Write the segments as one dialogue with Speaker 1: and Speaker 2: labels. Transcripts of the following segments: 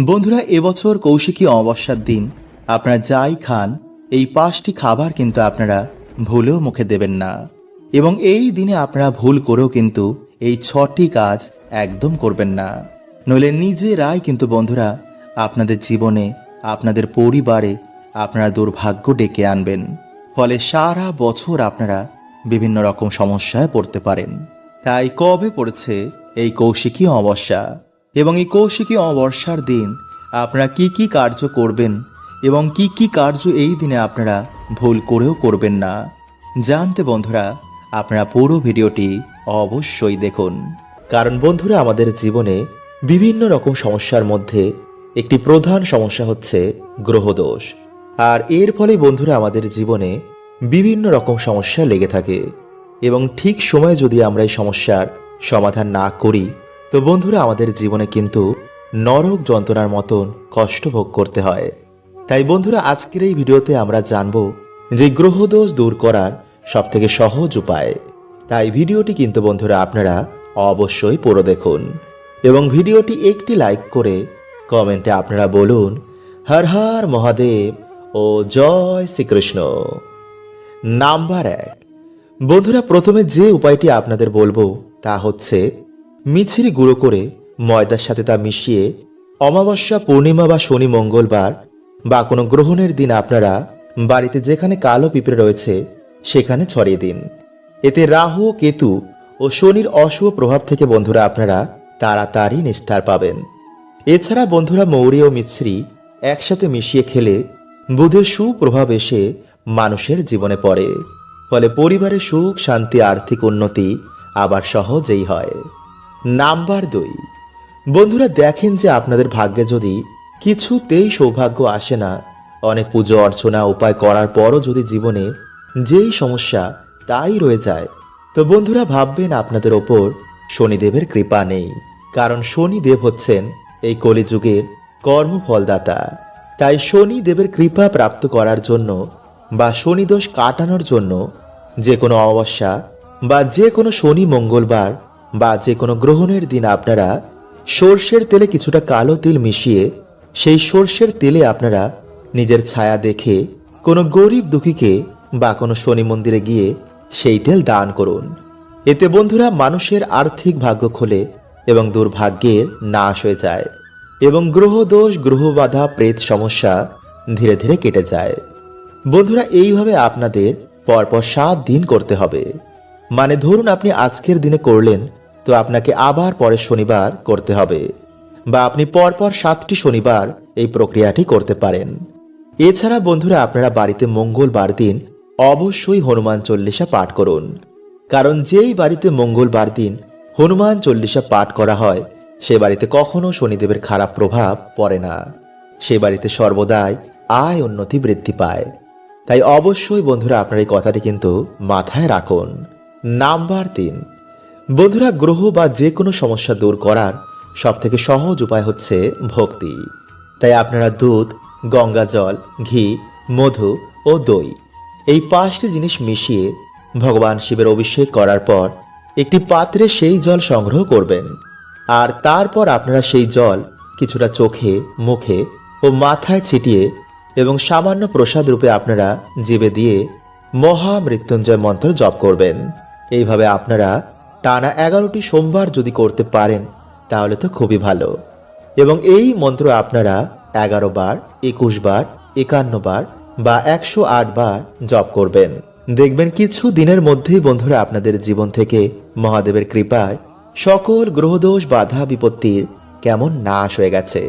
Speaker 1: বন্ধুরা, এবছর কৌশিকী অমাবস্যার দিন। আপনারা যাই খান, এই পাঁচটি খাবার কিন্তু আপনারা ভুলেও মুখে দেবেন না। এবং এই দিনে আপনারা ভুল করেও কিন্তু এই ছটি কাজ একদম করবেন না। নইলে নিজেরাই কিন্তু বন্ধুরা, আপনাদের জীবনে, আপনাদের পরিবারে আপনারা দুর্ভাগ্য ডেকে আনবেন। ফলে সারা বছর আপনারা বিভিন্ন রকম সমস্যায় পড়তে পারেন। তাই কবে পড়েছে এই কৌশিকী অমাবস্যা? এবং এই কৌশিকী অমাবস্যার দিন আপনারা কি কি কার্য করবেন এবং কি কি কার্য এই দিনে আপনারা ভুল করেও করবেন না। জানতে বন্ধুরা, আপনারা পুরো ভিডিওটি অবশ্যই দেখুন। কারণ বন্ধুরা, আমাদের জীবনে বিভিন্ন রকম সমস্যার মধ্যে একটি প্রধান সমস্যা হচ্ছে গ্রহদোষ। আর এর ফলে বন্ধুরা, আমাদের জীবনে বিভিন্ন রকম সমস্যা লেগে থাকে। এবং ঠিক সময়ে যদি আমরা এই সমস্যার সমাধান না করি তো বন্ধুরা, আমাদের জীবনে কিন্তু নরক যন্ত্রণার মতন কষ্ট ভোগ করতে হয়। তাই বন্ধুরা, আজকের এই ভিডিওতে আমরা জানব যে গ্রহদোষ দূর করার সব থেকে সহজ উপায়। তাই ভিডিওটি কিন্তু বন্ধুরা, আপনারা অবশ্যই পুরো দেখুন এবং ভিডিওটি একটি লাইক করে কমেন্টে আপনারা বলুন, হর হর মহাদেব ও জয় শ্রীকৃষ্ণ। নাম্বার এক। বন্ধুরা, প্রথমে যে উপায়টি আপনাদের বলব তা হচ্ছে মিছিরি গুঁড়ো করে ময়দার সাথে তা মিশিয়ে অমাবস্যা, পূর্ণিমা বা শনি মঙ্গলবার বা কোনো গ্রহণের দিন আপনারা বাড়িতে যেখানে কালো পিঁপড়ে রয়েছে, সেখানে ছড়িয়ে দিন। এতে রাহু, কেতু ও শনির অশুভ প্রভাব থেকে বন্ধুরা আপনারা তাড়াতাড়ি নিস্তার পাবেন। এছাড়া বন্ধুরা মৌরি ও মিছরি একসাথে মিশিয়ে খেলে বুধের সুপ্রভাব এসে মানুষের জীবনে পড়ে। ফলে পরিবারের সুখ, শান্তি, আর্থিক উন্নতি আবার সহজেই হয়। নাম্বার দুই। বন্ধুরা, দেখেন যে আপনাদের ভাগ্যে যদি কিছুতেই সৌভাগ্য আসে না, অনেক পুজো, অর্চনা, উপায় করার পরও যদি জীবনে যেই সমস্যা তাই রয়ে যায়, তো বন্ধুরা ভাববেন আপনাদের ওপর শনিদেবের কৃপা নেই। কারণ শনিদেব হচ্ছেন এই কলিযুগের কর্মফলদাতা। তাই শনি দেবের কৃপা প্রাপ্ত করার জন্য বা শনিদোষ কাটানোর জন্য যে কোনো অমাবস্যা বা যে কোনো শনি মঙ্গলবার বা যে কোনো গ্রহণের দিন আপনারা সর্ষের তেলে কিছুটা কালো তিল মিশিয়ে সেই সর্ষের তেলে আপনারা নিজের ছায়া দেখে কোনো গরিব দুঃখীকে বা কোনো শনি মন্দিরে গিয়ে সেই তেল দান করুন। এতে বন্ধুরা মানুষের আর্থিক ভাগ্য খোলে এবং দুর্ভাগ্যের নাশ হয়ে যায় এবং গ্রহদোষ, গ্রহবাধা, প্রেত সমস্যা ধীরে ধীরে কেটে যায়। বন্ধুরা এইভাবে আপনাদের পরপর সাত দিন করতে হবে। মানে ধরুন আপনি আজকের দিনে করলেন তো আপনাকে আবার পরের শনিবার করতে হবে বা আপনি পরপর সাতটি শনিবার এই প্রক্রিয়াটি করতে পারেন। এছাড়া বন্ধুরা আপনারা বাড়িতে মঙ্গলবার দিন অবশ্যই হনুমান চল্লিশা পাঠ করুন। কারণ যেই বাড়িতে মঙ্গলবার দিন হনুমান চল্লিশা পাঠ করা হয়, সে বাড়িতে কখনো শনিদেবের খারাপ প্রভাব পড়ে না। সে বাড়িতে সর্বদাই আয় উন্নতি বৃদ্ধি পায়। তাই অবশ্যই বন্ধুরা আপনার এই কথাটি কিন্তু মাথায় রাখুন। নাম্বার তিন বন্ধুরা, গ্রহ বা যে কোনো সমস্যা দূর করার সব থেকে সহজ উপায় হচ্ছে ভক্তি। তাই আপনারা দুধ, গঙ্গা জল, ঘি, মধু ও দই এই পাঁচটি জিনিস মিশিয়ে ভগবান শিবের অভিষেক করার পর একটি পাত্রে সেই জল সংগ্রহ করবেন। আর তারপর আপনারা সেই জল কিছুটা চোখে, মুখে ও মাথায় ছিটিয়ে এবং সামান্য প্রসাদ রূপে আপনারা জিবে দিয়ে মহামৃত্যুঞ্জয় মন্ত্র জপ করবেন। এইভাবে আপনারা টানা এগারোটি সোমবার যদি করতে পারেন, তাহলে তো খুবই ভালো। এবং এই মন্ত্র আপনারা এগারো বার, একুশ বার, একান্ন বার বা একশো আট বার জপ করবেন। দেখবেন কিছু দিনের মধ্যেই বন্ধুরা আপনাদের জীবন থেকে মহাদেবের কৃপায় সকল গ্রহদোষ, বাধা, বিপত্তির কেমন নাশ হয়ে গেছে।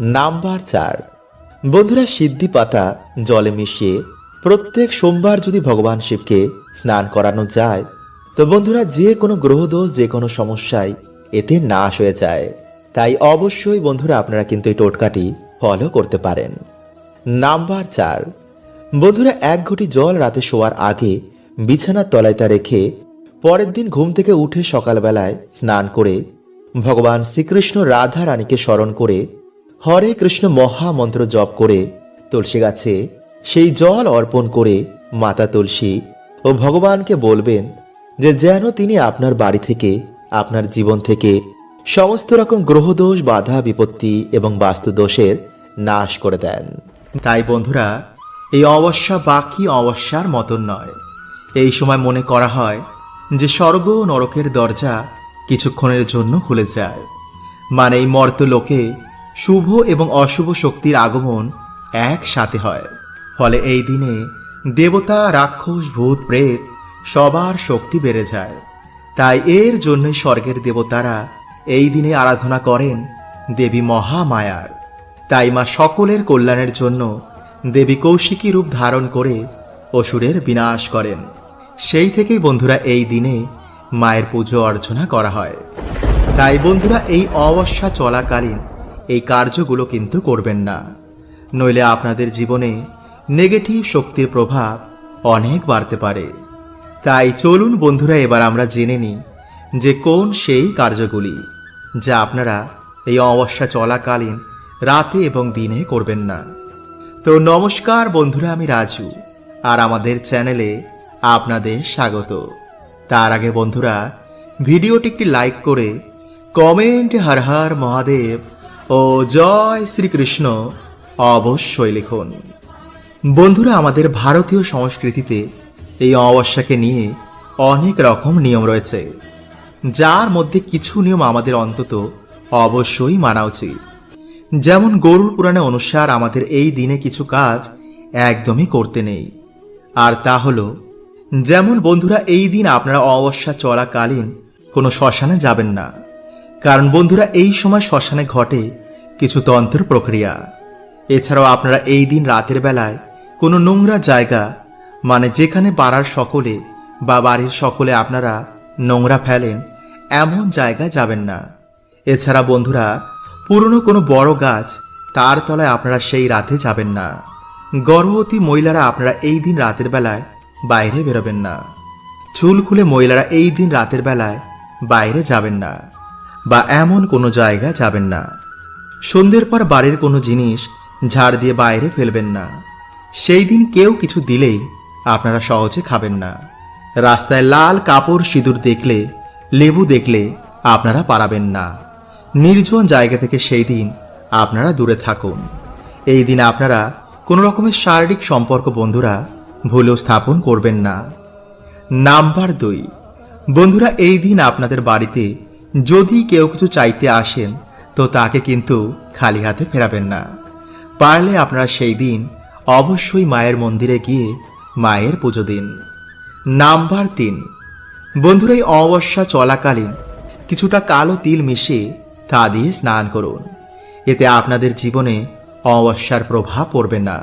Speaker 1: নাম্বার চার। বন্ধুরা সিদ্ধি পাতা জলে মিশিয়ে প্রত্যেক সোমবার যদি ভগবান শিবকে স্নান করানো যায় তো বন্ধুরা, যে কোনো গ্রহদোষ যে কোনো সমস্যায় এতে নাশ হয়ে যায়। তাই অবশ্যই বন্ধুরা, আপনারা কিন্তু এই টোটকাটি ফলো করতে পারেন। নাম্বার চার। বন্ধুরা, এক ঘটি জল রাতে শোয়ার আগে বিছানার তলায় তা রেখে পরের দিন ঘুম থেকে উঠে সকালবেলায় স্নান করে ভগবান শ্রীকৃষ্ণ রাধা রানীকে স্মরণ করে হরে কৃষ্ণ মহামন্ত্র জপ করে তুলসী গাছে সেই জল অর্পণ করে মাতা তুলসী ও ভগবানকে বলবেন যে যেন তিনি আপনার বাড়ি থেকে, আপনার জীবন থেকে সমস্ত রকম গ্রহদোষ, বাধা, বিপত্তি এবং বাস্তু দোষের নাশ করে দেন। তাই বন্ধুরা, এই অবস্যা বাকি অবস্যার মতন নয়। এই সময় মনে করা হয় যে স্বর্গ নরকের দরজা কিছুক্ষণের জন্য খুলে যায়। মানে এই মর্তলোকে শুভ এবং অশুভ শক্তির আগমন একসাথে হয়। ফলে এই দিনে দেবতা, রাক্ষস, ভূত, প্রেত সবার শক্তি বেড়ে যায়। তাই এর জন্যই স্বর্গের দেবতারা এই দিনে আরাধনা করেন দেবী মহামায়ার। তাই মা সকলের কল্যাণের জন্য দেবী কৌশিকী রূপ ধারণ করে অসুরের বিনাশ করেন। সেই থেকেই বন্ধুরা এই দিনে মায়ের পুজো অর্চনা করা হয়। তাই বন্ধুরা এই অবস্যা চলাকালীন এই কার্যগুলো কিন্তু করবেন না। নইলে আপনাদের জীবনে নেগেটিভ শক্তির প্রভাব অনেক বাড়তে পারে। তাই চলুন বন্ধুরা, এবার আমরা জেনে নিই যে কোন সেই কার্যগুলি যা আপনারা এই অবস্যা চলাকালীন রাতে এবং দিনে করবেন না। তো নমস্কার বন্ধুরা, আমি রাজু আর আমাদের চ্যানেলে আপনাদের স্বাগত। তার আগে বন্ধুরা, ভিডিওটি একটি লাইক করে কমেন্ট হর হর মহাদেব ও জয় শ্রীকৃষ্ণ অবশ্যই লিখুন। বন্ধুরা, আমাদের ভারতীয় সংস্কৃতিতে এই অমাবস্যাকে নিয়ে অনেক রকম নিয়ম রয়েছে। যার মধ্যে কিছু নিয়ম আমাদের অন্তত অবশ্যই মানা উচিত। যেমন গরুর পুরাণে অনুসার আমাদের এই দিনে কিছু কাজ একদমই করতে নেই। আর তা হলো, যেমন বন্ধুরা এই দিন আপনারা অমাবস্যা চলাকালীন কোনো শ্মশানে যাবেন না। কারণ বন্ধুরা এই সময় শ্মশানে ঘটে কিছু তন্ত্র প্রক্রিয়া। এছাড়াও আপনারা এই দিন রাতের বেলায় কোনো নোংরা জায়গা মানে যেখানে পাড়ার সকলে বা বাড়ির সকলে আপনারা নোংরা ফেলেন, এমন জায়গায় যাবেন না। এছাড়া বন্ধুরা, পুরনো কোনো বড় গাছ তার তলায় আপনারা সেই রাতে যাবেন না। গর্ভবতী মহিলারা আপনারা এই দিন রাতের বেলায় বাইরে বেরোবেন না। চুল খুলে মহিলারা এই দিন রাতের বেলায় বাইরে যাবেন না বা এমন কোনো জায়গায় যাবেন না। সন্ধ্যের পর বাড়ির কোনো জিনিস ঝাড় দিয়ে বাইরে ফেলবেন না। সেই দিন কেউ কিছু দিলেই আপনারা সহজে খাবেন না। রাস্তায় লাল কাপড় সিঁদুর দেখলে, লেবু দেখলে আপনারা পারাবেন না। নির্জন জায়গা থেকে সেই দিন আপনারা দূরে থাকুন। এই দিন আপনারা কোনো রকমের শারীরিক সম্পর্ক বন্ধুরা ভুলেও স্থাপন করবেন না। নাম্বার দুই। বন্ধুরা, এই দিন আপনাদের বাড়িতে যদি কেউ কিছু চাইতে আসেন, তো তাকে কিন্তু খালি হাতে ফেরাবেন না। পারলে আপনারা সেই দিন অবশ্যই মায়ের মন্দিরে গিয়ে মায়ের পুজো দিন। নাম্বার তিন বন্ধুরা, এই অমাবস্যা চলাকালীন কিছুটা কালো তিল মিশিয়ে তা দিয়ে স্নান করুন। এতে আপনাদের জীবনে অমাবস্যার প্রভাব পড়বে না।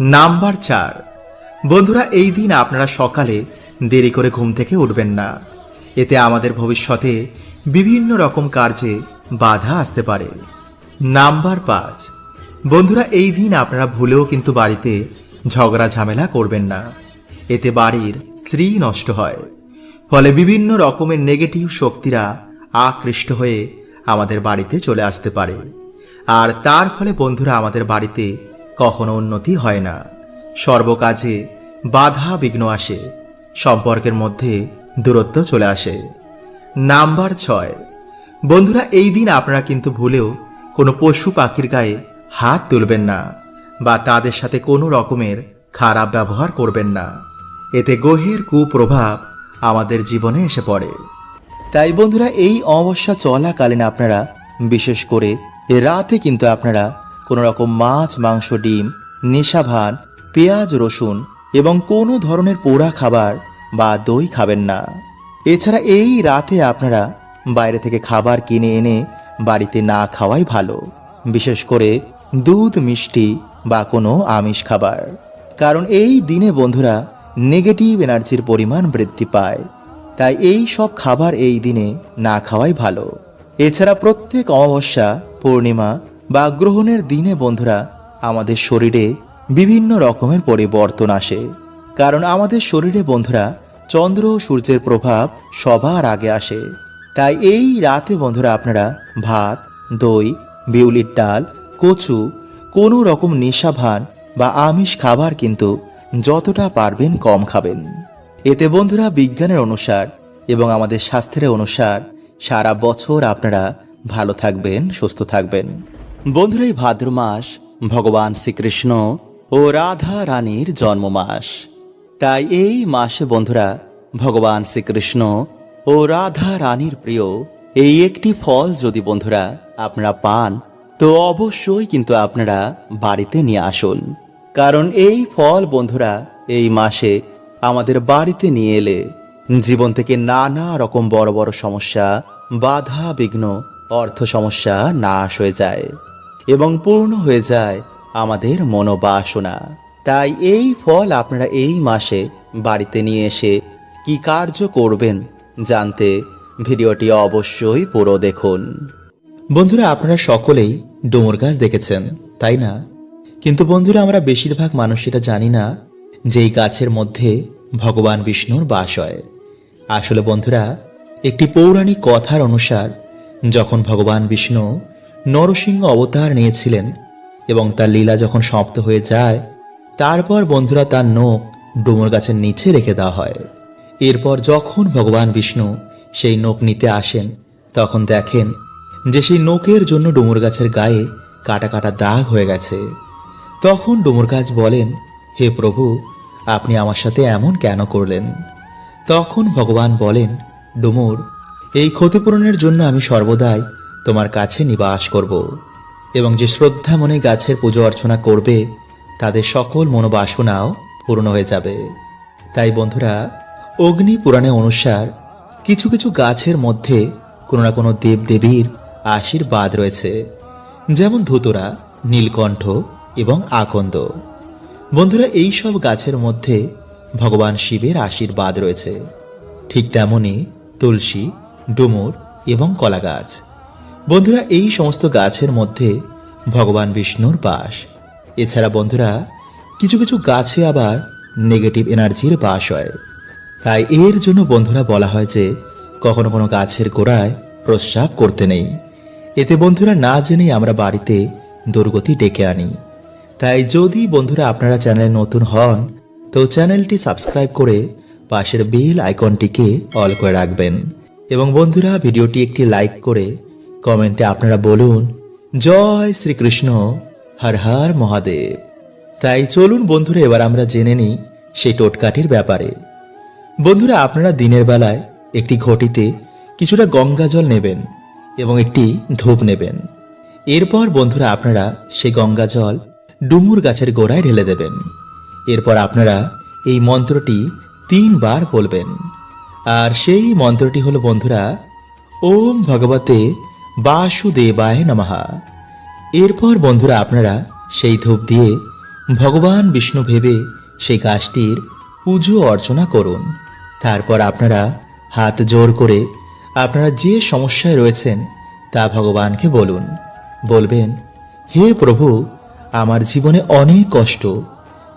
Speaker 1: নাম্বার চার। বন্ধুরা, এই দিন আপনারা সকালে দেরি করে ঘুম থেকে উঠবেন না। এতে আমাদের ভবিষ্যতে বিভিন্ন রকম কার্যে বাধা আসতে পারে। নাম্বার পাঁচ। বন্ধুরা, এই দিন আপনারা ভুলেও কিন্তু বাড়িতে ঝগড়া ঝামেলা করবেন না। এতে বাড়ির স্ত্রী নষ্ট হয়। ফলে বিভিন্ন রকমের নেগেটিভ শক্তিরা আকৃষ্ট হয়ে আমাদের বাড়িতে চলে আসতে পারে। আর তার ফলে বন্ধুরা আমাদের বাড়িতে কখনো উন্নতি হয় না। সর্বকাজে বাধা বিঘ্ন আসে। সম্পর্কের মধ্যে দূরত্ব চলে আসে। নাম্বার ছয়। বন্ধুরা, এই দিন আপনারা কিন্তু ভুলেও কোনো পশু পাখির গায়ে হাত তুলবেন না। বা তাদের সাথে কোনো রকমের খারাপ ব্যবহার করবেন না। এতে গ্রহের কুপ্রভাব আমাদের জীবনে এসে পড়ে। তাই বন্ধুরা, এই অমাবস্যা চলাকালীন আপনারা, বিশেষ করে রাতে কিন্তু আপনারা কোনো রকম মাছ, মাংস, ডিম, নেশা ভান পেঁয়াজ, রসুন এবং কোনো ধরনের পোড়া খাবার বা দই খাবেন না। এছাড়া এই রাতে আপনারা বাইরে থেকে খাবার কিনে এনে বাড়িতে না খাওয়াই ভালো। বিশেষ করে দুধ, মিষ্টি বা কোনো আমিষ খাবার। কারণ এই দিনে বন্ধুরা নেগেটিভ এনার্জির পরিমাণ বৃদ্ধি পায়। তাই এই সব খাবার এই দিনে না খাওয়াই ভালো। এছাড়া প্রত্যেক অমাবস্যা, পূর্ণিমা বা গ্রহণের দিনে বন্ধুরা আমাদের শরীরে বিভিন্ন রকমের পরিবর্তন আসে। কারণ আমাদের শরীরে বন্ধুরা চন্দ্র, সূর্যের প্রভাব সবার আগে আসে। তাই এই রাতে বন্ধুরা আপনারা ভাত, দই, বিউলির ডাল, কচু কোনো রকম নেশা ভান বা আমিষ খাবার কিন্তু যতটা পারবেন কম খাবেন। এতে বন্ধুরা বিজ্ঞানের অনুসার এবং আমাদের স্বাস্থ্যের অনুসার সারা বছর আপনারা ভালো থাকবেন, সুস্থ থাকবেন। বন্ধুরা, এই ভাদ্র মাস ভগবান শ্রীকৃষ্ণ ও রাধা রানীর জন্ম মাস তাই এই মাসে বন্ধুরা ভগবান শ্রীকৃষ্ণ ও রাধা রানীর প্রিয় এই একটি ফল যদি বন্ধুরা আপনারা পান তো অবশ্যই কিন্তু আপনারা বাড়িতে নিয়ে আসুন। কারণ এই ফল বন্ধুরা, এই মাসে আমাদের বাড়িতে নিয়ে এলে জীবন থেকে নানা রকম বড় বড় সমস্যা, বাধা, বিঘ্ন, অর্থ সমস্যা নাশ হয়ে যায় এবং পূর্ণ হয়ে যায় আমাদের মনোবাসনা। তাই এই ফল আপনারা এই মাসে বাড়িতে নিয়ে এসে কি কার্য করবেন জানতে ভিডিওটি অবশ্যই পুরো দেখুন। বন্ধুরা, আপনারা সকলেই ডুমুর গাছ দেখেছেন, তাই না? কিন্তু বন্ধুরা, আমরা বেশিরভাগ মানুষ এটা জানি না যে এই গাছের মধ্যে ভগবান বিষ্ণুর বাস হয়। আসলে বন্ধুরা, একটি পৌরাণিক কথার অনুসার, যখন ভগবান বিষ্ণু নরসিংহ অবতার নিয়েছিলেন এবং তার লীলা যখন সমাপ্ত হয়ে যায়, তারপর বন্ধুরা তার নখ ডুমুর গাছের নিচে রেখে দেওয়া হয়। এরপর যখন ভগবান বিষ্ণু সেই নখ নিতে আসেন, তখন দেখেন যে সেই নখের জন্য ডুমুর গাছের গায়ে কাটা কাটা দাগ হয়ে গেছে। তখন ডুমুর গাছ বলেন, হে প্রভু, আপনি আমার সাথে এমন কেন করলেন? তখন ভগবান বলেন, ডুমুর, এই ক্ষতিপূরণের জন্য আমি সর্বদাই তোমার কাছে নিবাস করব এবং যে শ্রদ্ধা মনে গাছের পুজো অর্চনা করবে, তাদের সকল মনোবাসনাও পূর্ণ হয়ে যাবে। তাই বন্ধুরা, অগ্নি পুরাণে অনুসার কিছু কিছু গাছের মধ্যে কোনো না কোনো দেবদেবীর আশীর্বাদ রয়েছে। যেমন ধুতরা, নীলকণ্ঠ এবং আকন্দ। বন্ধুরা, এই সব গাছের মধ্যে ভগবান শিবের আশীর্বাদ রয়েছে। ঠিক তেমনি তুলসী, ডুমুর এবং কলা গাছ বন্ধুরা, এই সমস্ত গাছের মধ্যে ভগবান বিষ্ণুর বাস। এছাড়া বন্ধুরা, কিছু কিছু গাছে আবার নেগেটিভ এনার্জির বাস হয়। তাই এর জন্য বন্ধুরা বলা হয় যে, কখনো কোনো গাছের গোড়ায় প্রস্রাব করতে নেই। এতে বন্ধুরা না জেনেই আমরা বাড়িতে দুর্গতি ডেকে আনি। তাই যদি বন্ধুরা আপনারা চ্যানেলে নতুন হন, তো চ্যানেলটি সাবস্ক্রাইব করে পাশের বেল আইকনটিকে অল করে রাখবেন। এবং বন্ধুরা ভিডিওটি একটি লাইক করে কমেন্টে আপনারা বলুন, জয় শ্রীকৃষ্ণ, হর হর মহাদেব। তাই চলুন বন্ধুরা, এবার আমরা জেনে নিই সেই টোটকাটির ব্যাপারে। বন্ধুরা, আপনারা দিনের বেলায় একটি ঘটিতে কিছুটা গঙ্গা জল নেবেন। এবং একটি ধূপ নেবেন। এরপর বন্ধুরা আপনারা সেই গঙ্গা জল ডুমুর গাছের গোড়ায় ঢেলে দেবেন। এরপর আপনারা এই মন্ত্রটি তিনবার বলবেন। আর সেই মন্ত্রটি হলো বন্ধুরা, ওম ভগবতে বাসুদেবায় নমহা এরপর বন্ধুরা আপনারা সেই ধূপ দিয়ে ভগবান বিষ্ণু ভেবে সেই গাছটির পুজো অর্চনা করুন। তারপর আপনারা হাত জোর করে আপনারা যে সমস্যায় রয়েছেন, তা ভগবানকে বলুন। বলবেন, হে প্রভু, আমার জীবনে অনেক কষ্ট।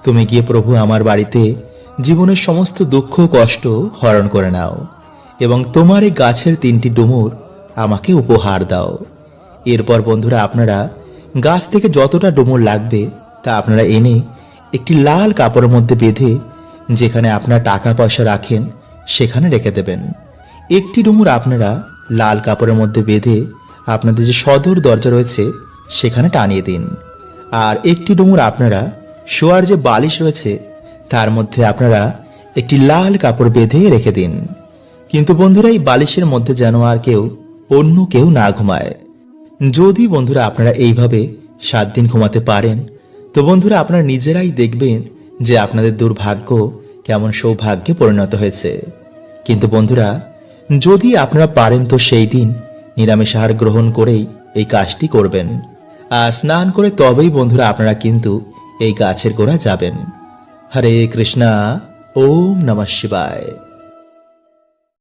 Speaker 1: তুমি গিয়ে প্রভু আমার বাড়িতে জীবনের সমস্ত দুঃখ, কষ্ট হরণ করে নাও এবং তোমার এই গাছের তিনটি ডুমুর আমাকে উপহার দাও। এরপর বন্ধুরা, আপনারা গাছ থেকে যতটা ডুমুর লাগবে, তা আপনারা এনে একটি লাল কাপড়ের মধ্যে বেঁধে, যেখানে আপনার টাকা পয়সা রাখেন, সেখানে রেখে দেবেন। একটি ডুমুর আপনারা লাল কাপড়ের মধ্যে বেঁধে আপনাদের যে সদর দরজা রয়েছে, সেখানে টানিয়ে দিন। আর একটি ডুমুর আপনারা শোয়ার যে বালিশ রয়েছে, তার মধ্যে আপনারা একটি লাল কাপড় বেঁধে রেখে দিন। কিন্তু বন্ধুরা, এই বালিশের মধ্যে যেন আর কেউ, অন্য কেউ না ঘুমায়। যদি বন্ধুরা আপনারা এইভাবে সাত দিন ঘুমাতে পারেন, তো বন্ধুরা আপনারা নিজেরাই দেখবেন যে আপনাদের দুর্ভাগ্য কেমন সৌভাগ্যে পরিণত হয়েছে। কিন্তু বন্ধুরা যদি আপনারা পারেন তো সেই দিন নিরামিষ আহার গ্রহণ করেই এই কাজটি করবেন। আর স্নান করে তবেই বন্ধুরা আপনারা কিন্তু এই গাছের গোড়া যাবেন। হরে কৃষ্ণা, ওম নমঃ শিবায়।